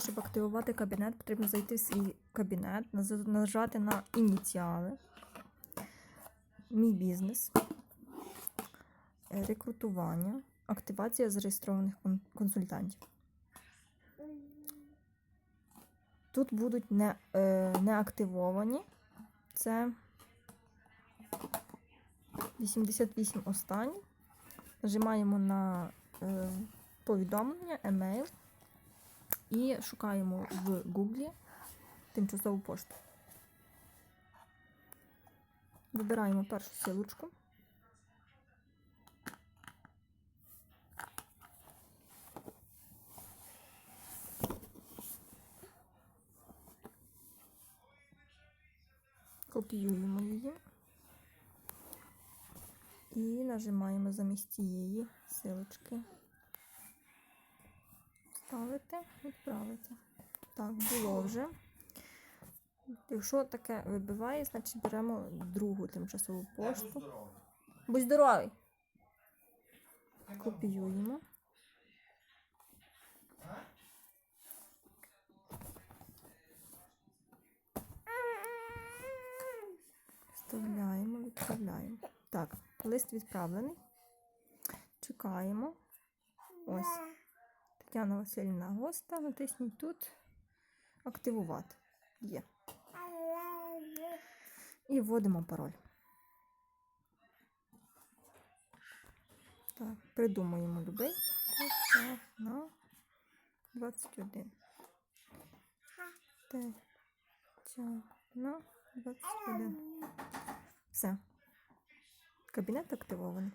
щоб активувати кабінет, потрібно зайти в свій кабінет, нажати на ініціали, мій бізнес, рекрутування, активація зареєстрованих консультантів. Тут будуть не, е, неактивовані. Це 88 останні. Нажимаємо на е, повідомлення, емейл і шукаємо в Гуглі тимчасову пошту. Вибираємо першу силочку. Копіюємо її. І нажимаємо замість цієї силочки. Вставити, відправити. Так, було вже. Якщо таке вибиває, значить беремо другу тимчасову пошту. Будь здоровий! Копіюємо. Вставляємо, відправляємо. Так, лист відправлений. Чекаємо. Ось. Тетяна Васильівна Госта. Натисніть тут. Активувати. Є. І вводимо пароль. Так, придумаємо любий. На 21. Тетяна 21. Все. Кабінет активований.